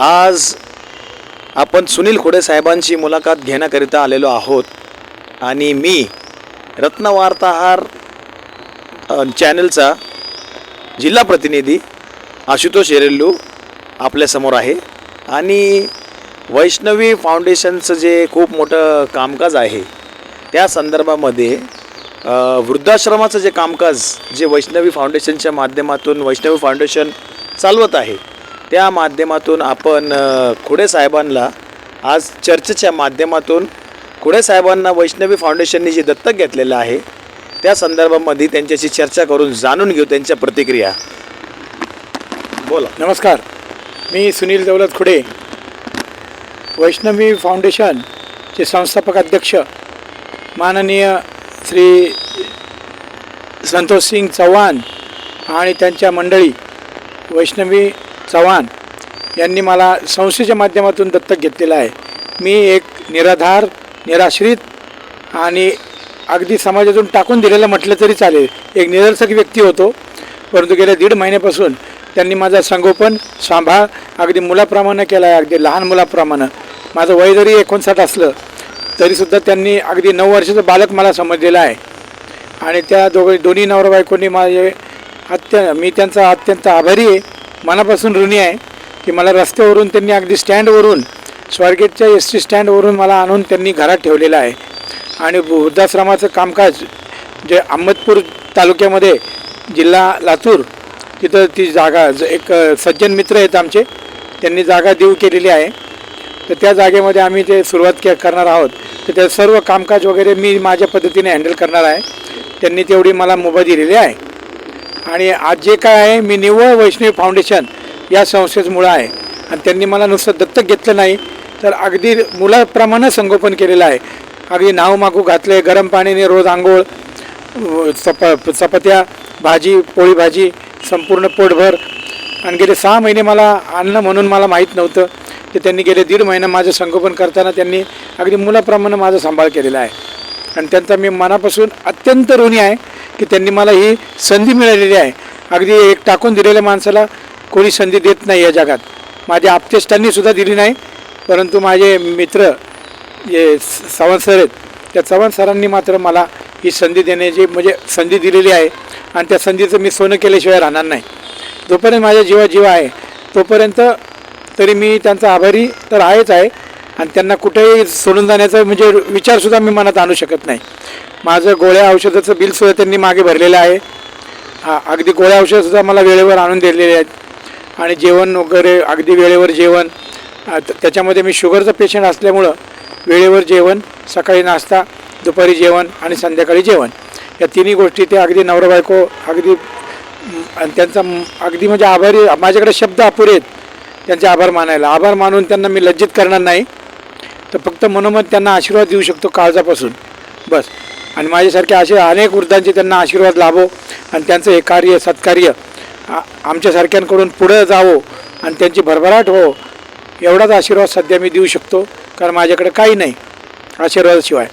आज आपण सुनील खोडे साहेबांची मुलाखत घेण्याकरिता आलेलो आहोत. आणि मी रत्नवार्ताहार चॅनलचा जिल्हा प्रतिनिधी आशुतोष येरेल्लू आपल्यासमोर आहे. आणि वैष्णवी फाउंडेशनचं जे खूप मोठं कामकाज आहे त्या संदर्भामध्ये वृद्धाश्रमाचं जे कामकाज जे वैष्णवी फाउंडेशनच्या माध्यमातून वैष्णवी फाउंडेशन चालवत आहे त्या माध्यमातून आपण खुडे साहेबांना आज चर्चेच्या माध्यमातून खुडे साहेबांना वैष्णवी फाउंडेशनने जे दत्तक घेतलेलं आहे त्या संदर्भामध्ये त्यांच्याशी चर्चा करून जाणून घेऊ त्यांच्या प्रतिक्रिया. बोला. नमस्कार. मी सुनील दौलत खुडे. वैष्णवी फाउंडेशनचे संस्थापक अध्यक्ष माननीय श्री संतोष सिंग चव्हाण आणि त्यांच्या मंडळी वैष्णवी चव्हाण यांनी मला संस्थेच्या माध्यमातून दत्तक घेतलेलं आहे. मी एक निराधार निराश्रित आणि अगदी समाजातून टाकून दिलेलं म्हटलं तरी चालेल. एक निरर्थक व्यक्ती होतो. परंतु गेल्या दीड महिन्यापासून त्यांनी माझा संगोपन सांभाळ अगदी मुलाप्रमाणे केला आहे अगदी लहान मुलाप्रमाणे. माझं वय जरी एकोणसाठ असलं तरीसुद्धा त्यांनी अगदी नऊ वर्षाचं बालक मला समजलेलं आहे. आणि त्या दोघे दोन्ही नवरा बायकोंनी माझे अत्य मी त्यांचा अत्यंत आभारी आहे. मनापासून ऋणी आहे की मला रस्त्यावरून त्यांनी अगदी स्टँडवरून स्वारगेटच्या एस टी स्टँडवरून मला आणून त्यांनी घरात ठेवलेलं आहे. आणि वृद्धाश्रमाचं कामकाज जे अहमदपूर तालुक्यामध्ये जिल्हा लातूर तिथं ती जागा एक सज्जन मित्र आहेत आमचे त्यांनी जागा देऊ केलेली आहे. तर त्या जागेमध्ये आम्ही ते सुरुवात के करणार आहोत. तर त्या सर्व कामकाज वगैरे मी माझ्या पद्धतीने हँडल करणार आहे. त्यांनी तेवढी मला मुभा दिलेली आहे. आणि आज जे काय आहे मी निव्वळ वैष्णवी फाउंडेशन या संस्थेचमुळं आहे. आणि त्यांनी मला नुसतं दत्तक घेतलं नाही तर अगदी मुलाप्रमाणे संगोपन केलेलं आहे. अगदी नाव मागू घातले गरम पाण्याने रोज आंघोळ चप चपात्या भाजी पोळी भाजी संपूर्ण पोटभर. आणि गेले सहा महिने मला आणलं म्हणून मला माहीत नव्हतं की त्यांनी गेले दीड महिना माझं संगोपन करताना त्यांनी अगदी मुलाप्रमाणे माझा सांभाळ केलेला आहे. आणि त्यांचा मी मनापासून अत्यंत ऋणी आहे. की त्यांनी मला ही संधी मिळालेली आहे. अगदी एक टाकून दिलेल्या माणसाला कोणी संधी देत नाही या जगात. माझ्या आप्तेष्टांनी सुद्धा दिली नाही परंतु माझे मित्र जे स- सर आहेत त्या चव्हाण सरांनी मात्र मला ही संधी देण्याची म्हणजे संधी दिलेली आहे आणि त्या संधीचं मी सोनं केल्याशिवाय राहणार नाही. जोपर्यंत माझ्या जीवा जीव आहे तोपर्यंत तरी मी त्यांचा आभारी तर आहेच आहे आणि त्यांना कुठेही सोडून जाण्याचा म्हणजे विचारसुद्धा मी मनात आणू शकत नाही. माझं गोळ्या औषधाचं बिलसुद्धा त्यांनी मागे भरलेलं आहे. हा अगदी गोळ्या औषधसुद्धा मला वेळेवर आणून दिलेले आहेत. आणि जेवण वगैरे अगदी वेळेवर जेवण. त्याच्यामध्ये मी शुगरचा पेशंट असल्यामुळं वेळेवर जेवण सकाळी नाश्ता दुपारी जेवण आणि संध्याकाळी जेवण. या तिन्ही गोष्टी ते अगदी नवरा बायको अगदी आणि त्यांचा अगदी म्हणजे आभारी माझ्याकडे शब्द अपुरे आहेत. त्यांचे आभार मानायला. आभार मानून त्यांना मी लज्जित करणार नाही. तर फक्त मनोमत त्यांना आशीर्वाद देऊ शकतो काळजापासून. बस. आणि माझ्यासारखे असे अनेक वृद्धांचे त्यांना आशीर्वाद लाभो आणि त्यांचं हे कार्य सत्कार्य आमच्यासारख्यांकडून पुढं जावो आणि त्यांची भरभराट हो एवढाच आशीर्वाद सध्या मी देऊ शकतो कारण माझ्याकडे काही नाही आशीर्वादाशिवाय.